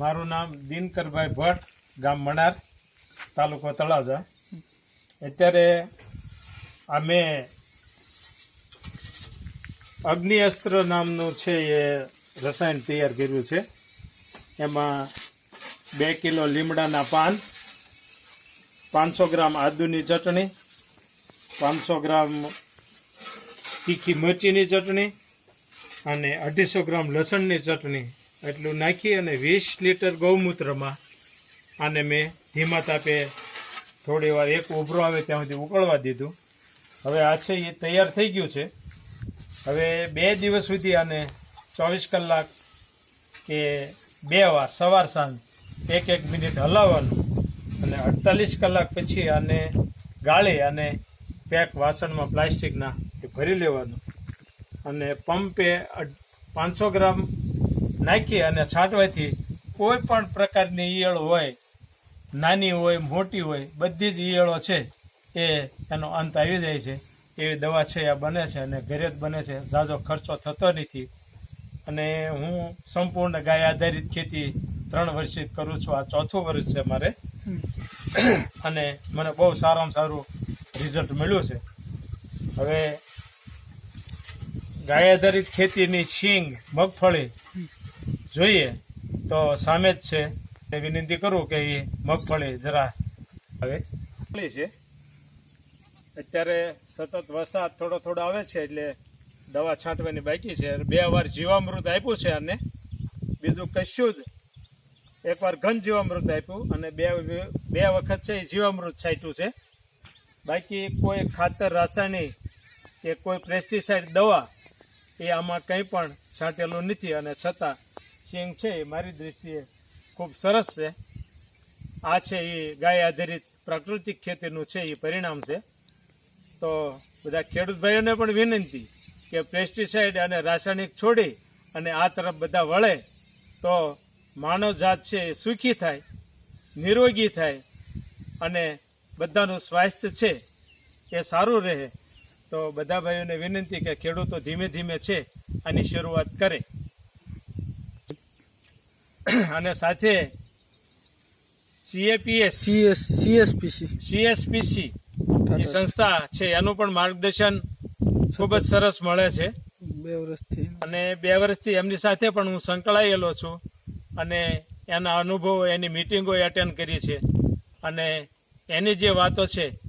મારું નામ દિનકરભાઈ ભટ્ટ, ગામ મણાર, તાલુકો તળાજા. અત્યારે અમે અગ્નિ અસ્ત્ર નામનું છે એ રસાયણ તૈયાર કર્યું છે. એમાં બે કિલો લીમડાના પાન, પાંચસો ગ્રામ આદુની ચટણી, પાંચસો ગ્રામ તીખી મરચીની ચટણી અને અઢીસો ગ્રામ લસણની ચટણી એટલું નાખી અને વીસ લીટર ગૌમૂત્રમાં આને મેં ધીમા તાપે થોડી વાર એક ઉભરો આવે ત્યાં સુધી ઉકળવા દીધું. હવે આ છે એ તૈયાર થઈ ગયું છે. હવે બે દિવસ સુધી આને ચોવીસ કલાક કે બે વાર સવાર સાંજ એક એક મિનિટ હલાવવાનું અને અડતાલીસ કલાક પછી આને ગાળી અને પેક વાસણમાં પ્લાસ્ટિકના એ ભરી લેવાનું. અને પંપે પાંચસો ગ્રામ નાખી અને છાંટવાથી કોઈ પણ પ્રકારની ઈયળ હોય નાની હોય મોટી હોય બધી જ ઈયળો છે એ એનો અંત આવી જાય છે. એવી દવા છે આ બને છે અને ઘરે જ બને છે. ઝાઝો ખર્ચો થતો નથી. અને હું સંપૂર્ણ ગાય આધારિત ખેતી ત્રણ વર્ષથી કરું છું. આ ચોથું વર્ષ છે મારે. અને મને બહુ સારામાં સારું રિઝલ્ટ મળ્યું છે. હવે ગાય આધારિત ખેતીની શીંગ મગફળી જોઈએ તો સામે જ છે. એ વિનંતી કરું કે એ મગફળી જરા હવે છે. અત્યારે સતત વરસાદ થોડો થોડો આવે છે એટલે દવા છાંટવાની બાકી છે. બે વાર જીવામૃત આપ્યું છે અને બીજું કશું જ. એકવાર ઘન જીવામૃત આપ્યું અને બે બે વખત છે એ જીવામૃત છાંટ્યું છે. બાકી કોઈ ખાતર, રાસાયણિક કે કોઈ પેસ્ટિસાઇડ દવા એ આમાં કંઈ પણ છાંટેલું નથી અને છતાં સિંગ છે એ મારી દૃષ્ટિએ ખૂબ સરસ છે. આ છે એ ગાય આધારિત પ્રાકૃતિક ખેતીનું છે એ પરિણામ છે. તો બધા ખેડૂત ભાઈઓને પણ વિનંતી કે પેસ્ટિસાઇડ અને રાસાયણિક છોડી અને આ તરફ બધા વળે તો માનવ જાત છે એ સુખી થાય, નિરોગી થાય અને બધાનું સ્વાસ્થ્ય છે એ સારું રહે. તો બધા ભાઈઓને વિનંતી કે ખેડૂતો ધીમે ધીમે છે આની શરૂઆત કરે. અને સાથે સીએપીએસ સીએસ સીએસપીસી સીએસપીસી એ સંસ્થા છે એનું પણ માર્ગદર્શન ખૂબ જ સરસ મળે છે. બે વર્ષથી. અને બે વર્ષથી એમની સાથે પણ હું સંકળાયેલો છું અને એના અનુભવો એની મિટિંગો એટેન્ડ કરી છે. અને એની જે વાતો છે